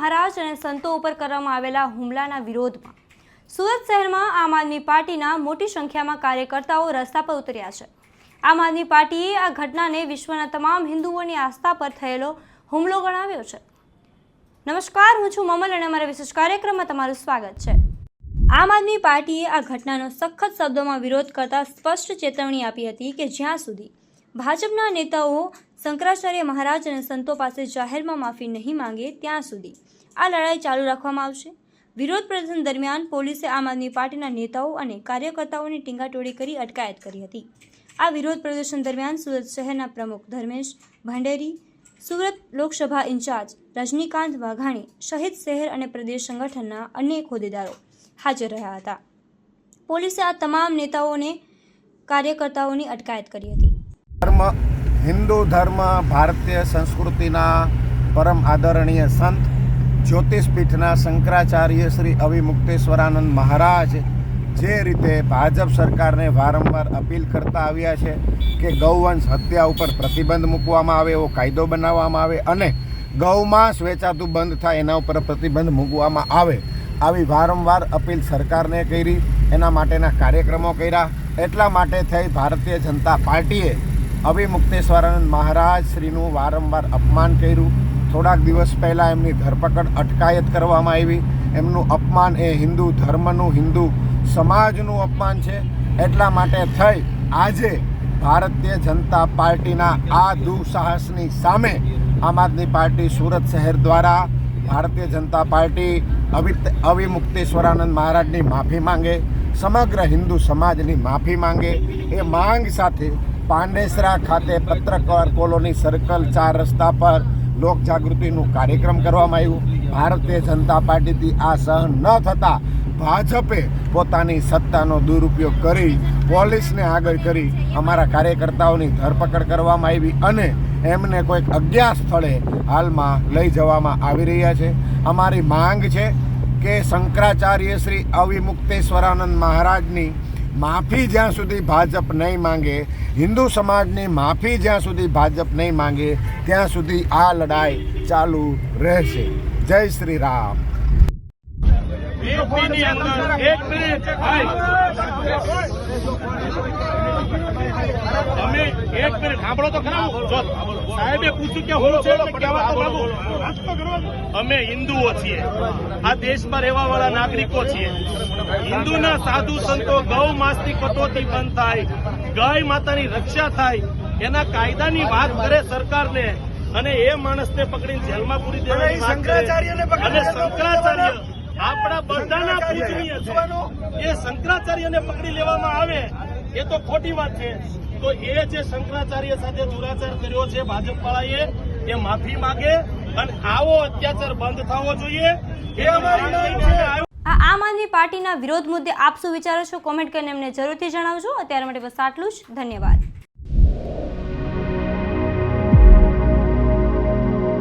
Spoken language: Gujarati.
મહારાજ અને સંતો ઉપર કરવામાં આવેલા હુમલાના વિરોધમાં સુરત શહેરમાં આમ આદમી પાર્ટીના મોટી સંખ્યામાં કાર્યકર્તાઓ રસ્તા પર ઉતર્યા છે. આમ આદમી પાર્ટીએ આ ઘટનાને વિશ્વના તમામ હિન્દુઓની આસ્થા પર થયેલો હુમલો ગણાવ્યો છે. નમસ્કાર, હું છું મમલ અને અમારા વિશેષ કાર્યક્રમમાં તમારું સ્વાગત છે. આમ આદમી પાર્ટીએ આ ઘટનાનો સખત શબ્દોમાં વિરોધ કરતા સ્પષ્ટ ચેતવણી આપી હતી કે જ્યાં સુધી ભાજપના નેતાઓ શંકરાચાર્ય મહારાજ અને સંતો પાસે જાહેરમાં માફી નહીં માંગે ત્યાં સુધી આ લડાઈ ચાલુ રાખવામાં આવશે. વિરોધ પ્રદર્શન દરમિયાન પોલીસે આમ આદમી પાર્ટીના નેતાઓ અને કાર્યકર્તાઓની ટીંગાટોળી કરી અટકાયત કરી હતી. આ વિરોધ પ્રદર્શન દરમિયાન સુરત શહેરના પ્રમુખ ધર્મેશ ભાંડેરી, સુરત લોકસભા ઇન્ચાર્જ રજનીકાંત વાઘાણી શહીદ શહેર અને પ્રદેશ સંગઠનના અનેક હોદ્દેદારો હાજર રહ્યા હતા. પોલીસે આ તમામ નેતાઓને કાર્યકર્તાઓની અટકાયત કરી હતી. હિન્દુ ધર્મ, ભારતીય સંસ્કૃતિના પરમ આદરણીય સંત, જ્યોતિષપીઠના શંકરાચાર્ય શ્રી અવિમુક્તેશ્વરાનંદ મહારાજ, જે રીતે ભાજપ સરકારને વારંવાર અપીલ કરતા આવ્યા છે કે ગૌવંશ હત્યા ઉપર પ્રતિબંધ મૂકવામાં આવે, એવો કાયદો બનાવવામાં આવે અને ગૌમાંસ વેચાતું બંધ થાય, એના ઉપર પ્રતિબંધ મૂકવામાં આવે, આવી વારંવાર અપીલ સરકારને કરી, એના માટેના કાર્યક્રમો કર્યા. એટલા માટે થઈ ભારતીય જનતા પાર્ટીએ અવિમુક્તેશ્વરાનંદ મહારાજ શ્રીનું વારંવાર અપમાન કર્યું. થોડાક દિવસ પહેલાં એમની ધરપકડ અટકાયત કરવામાં આવી. એમનું અપમાન એ હિન્દુ ધર્મનું, હિન્દુ સમાજનું અપમાન છે. એટલા માટે થઈ આજે ભારતીય જનતા પાર્ટીના આ દુઃસાહસની સામે આમ આદમી પાર્ટી સુરત શહેર દ્વારા ભારતીય જનતા પાર્ટી અવિ અવિમુક્તેશ્વરાનંદ મહારાજની માફી માંગે, સમગ્ર હિન્દુ સમાજની માફી માંગે. એ માંગ સાથે પાંડેસરા ખાતે પત્રકાર કોલોની સર્કલ ચાર રસ્તા પર લોક જાગૃતિનું કાર્યક્રમ કરવામાં આવ્યું. ભારતીય જનતા પાર્ટીથી આ સહન ન થતાં ભાજપે પોતાની સત્તાનો દુરુપયોગ કરી પોલીસને આગળ કરી અમારા કાર્યકર્તાઓની ધરપકડ કરવામાં આવી અને એમને કોઈક અજ્ઞાત સ્થળે હાલમાં લઈ જવામાં આવી રહ્યા છે. અમારી માંગ છે કે શંકરાચાર્ય શ્રી અવિમુક્તેશ્વરાનંદ મહારાજની માફી જ્યાં સુધી ભાજપ નહીં માંગે, હિન્દુ સમાજની માફી જ્યાં સુધી ભાજપ નહીં માંગે, ત્યાં સુધી આ લડાઈ ચાલુ રહેશે. જય શ્રી રામ. એક મિનિટ સાંભળો તો ખરા. સાહેબે પૂછ્યું કે હું છે. અમે હિન્દુઓ છીએ. આ દેશમાં રહેવા વાળા નાગરિકો છીએ. હિન્દુના સાધુ સંતો ગૌ માસની કટોતી બંધ થાય ગાય માતાની રક્ષા થાય એના કાયદાની વાત કરે સરકારને અને એ માણસને પકડીને જેલમાં પૂરી દેવાની અને શંકરાચાર્ય આપણા બધાના પૂજનીય છે. એ શંકરાચાર્યને પકડી લેવામાં આવે. એ તો ખોટી વાત છે. તો એ જે શંકરાચાર્ય સાથે દુરાચાર કર્યો છે ભાજપ વાળાએ એ માફી માંગે અને આવો અત્યાચાર બંધ થવો જોઈએ. એ અમારી. આ આમ આદમી પાર્ટીના વિરોધ મુદ્દે આપ શું વિચારો છો? કોમેન્ટ કરીને એમને જરૂરથી જણાવજો. અત્યારે માટે બસ આટલું જ. ધન્યવાદ.